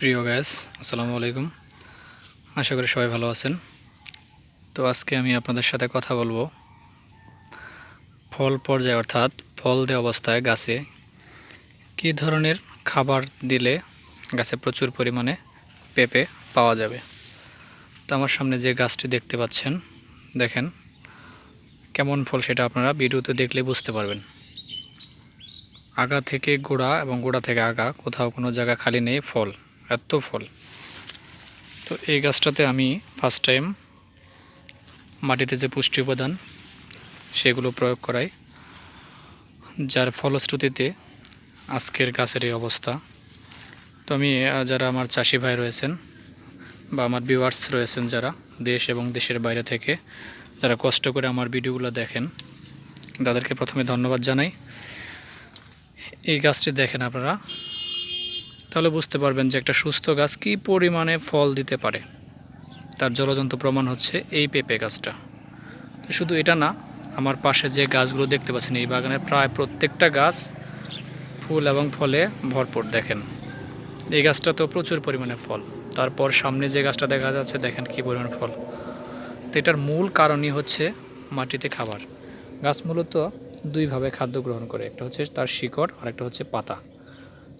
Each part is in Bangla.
প্রিয় গ্যাস আসসালামু আলাইকুম। আশা করি সবাই ভালো আছেন। তো আজকে আমি আপনাদের সাথে কথা বলব। ফল পর্যায়ে অর্থাৎ ফল দেওয়া অবস্থায় গাছে কী ধরনের খাবার দিলে গাছে প্রচুর পরিমাণে পেঁপে পাওয়া যাবে? তো আমার সামনে যে গাছটি দেখতে পাচ্ছেন, দেখেন, কেমন ফল সেটা আপনারা ভিডিওতে দেখলে বুঝতে পারবেন। আগা থেকে গোড়া এবং গোড়া থেকে আগা, কোথাও কোনো জায়গা খালি নেই ফল। এত ফল। তো এই গাছটাতে আমি ফার্স্ট টাইম মাটিতে যে পুষ্টি উপাদান, সেগুলো প্রয়োগ করাই, যার ফলশ্রুতিতে আজকের গাছের এই অবস্থা। তো আমি যারা আমার চাষি ভাই রয়েছেন বা আমার ভিউয়ার্স রয়েছেন যারা দেশ এবং দেশের বাইরে থেকে, যারা কষ্ট করে আমার ভিডিওগুলো দেখেন, তাদেরকে প্রথমে ধন্যবাদ জানাই। এই গাছটি দেখেন আপনারা তাহলে বুঝতে পারবেন যে একটা সুস্থ গাছ কী পরিমাণে ফল দিতে পারে। তার জলজন্ত প্রমাণ হচ্ছে এই পেঁপে গাছটা। শুধু এটা না, আমার পাশে যে গাছগুলো দেখতে পাচ্ছেন, এই বাগানে প্রায় প্রত্যেকটা গাছ ফুল এবং ফলে ভরপুর, দেখেন। এই গাছটা তো প্রচুর পরিমাণে ফল। তারপর সামনে যে গাছটা দেখা যাচ্ছে, দেখেন কী পরিমাণ ফল। তো এটার মূল কারণই হচ্ছে মাটিতে খাবার। গাছ মূলত দুইভাবে খাদ্য গ্রহণ করে, একটা হচ্ছে তার শিকড় আর একটা হচ্ছে পাতা।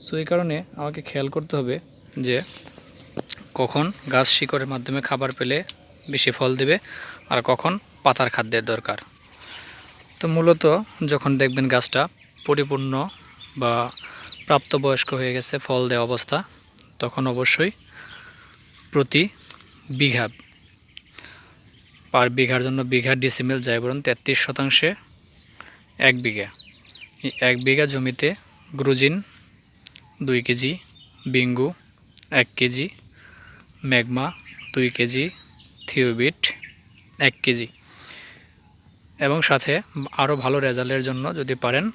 সো এই কারণে আমাকে খেয়াল করতে হবে যে কখন গাছ শিকড়ের মাধ্যমে খাবার পেলে বেশি ফল দেবে আর কখন পাতার খাদ্যের দরকার। তো মূলত যখন দেখবেন গাছটা পরিপূর্ণ বা প্রাপ্তবয়স্ক হয়ে গেছে, ফল দেওয়া অবস্থা, তখন অবশ্যই প্রতি বিঘা পার বিঘার জন্য বিঘা ডিসিমেল যায় বরং তেত্রিশ শতাংশে এক বিঘা। এক বিঘা জমিতে গ্রুজিন দুই কেজি, বিঙ্গু এক কেজি, ম্যাগমা দুই কেজি, থিওবিট এক কেজি। এবং সাথে আরও ভালো রেজাল্টের জন্য যদি পারেন,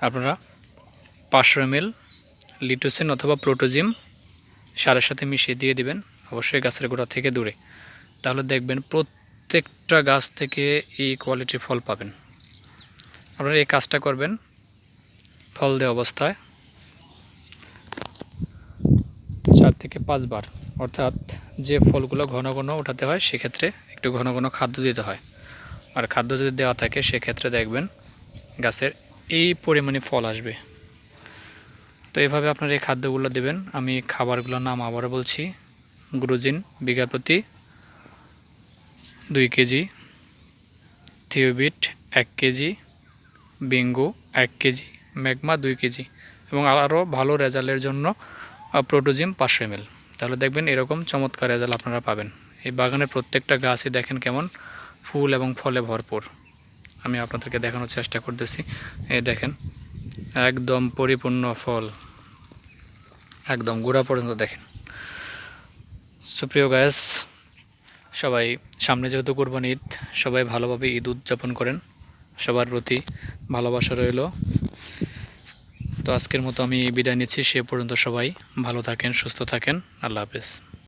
আপনারা পাঁচশো এম এল লিটোসিন অথবা প্রোটোজিম সারের সাথে মিশিয়ে দিয়ে দিবেন, অবশ্যই গাছের গোড়া থেকে দূরে। তাহলে দেখবেন প্রত্যেকটা গাছ থেকে এই কোয়ালিটির ফল পাবেন। আপনারা এই কাজটা করবেন, ফল দেওয়া অবস্থায়। থেকে পাঁচবার, অর্থাৎ যে ফলগুলো ঘন ঘন ওঠাতে হয়, সেক্ষেত্রে একটু ঘন ঘন খাদ্য দিতে হয়। আর খাদ্য যদি দেওয়া থাকে, সেক্ষেত্রে দেখবেন গাছের এই পরিমাণে ফল আসবে। তো এভাবে আপনার এই খাদ্যগুলো দেবেন। আমি খাবারগুলোর নাম আবারও বলছি। গ্রুজিন, বিঘা প্রতি দুই কেজি। থিওবিট, এক কেজি। বিঙ্গো, এক কেজি। ম্যাগমা দুই কেজি। এবং আরও ভালো রেজাল্টের জন্য প্রোটোজিম পাঁচশো এম তাহলে দেখবেন এরকম চমৎকার রেজাল্ট আপনারা পাবেন। এই বাগানের প্রত্যেকটা গাছই দেখেন কেমন ফুল এবং ফলে ভরপুর। আমি আপনাদেরকে দেখানোর চেষ্টা করতেছি। এই দেখেন, একদম পরিপূর্ণ ফল। একদম গোড়া পর্যন্ত দেখেন। সুপ্রিয় গ্যাস সবাই সামনে যেহেতু কোরবান ঈদ, সবাই ভালোভাবে ঈদ উদযাপন করেন। সবার প্রতি ভালোবাসা রইল। তো আজকের মতো আমি বিদায় নিচ্ছি, সে পর্যন্ত সবাই ভালো থাকেন, সুস্থ থাকেন, আল্লাহ হাফেজ।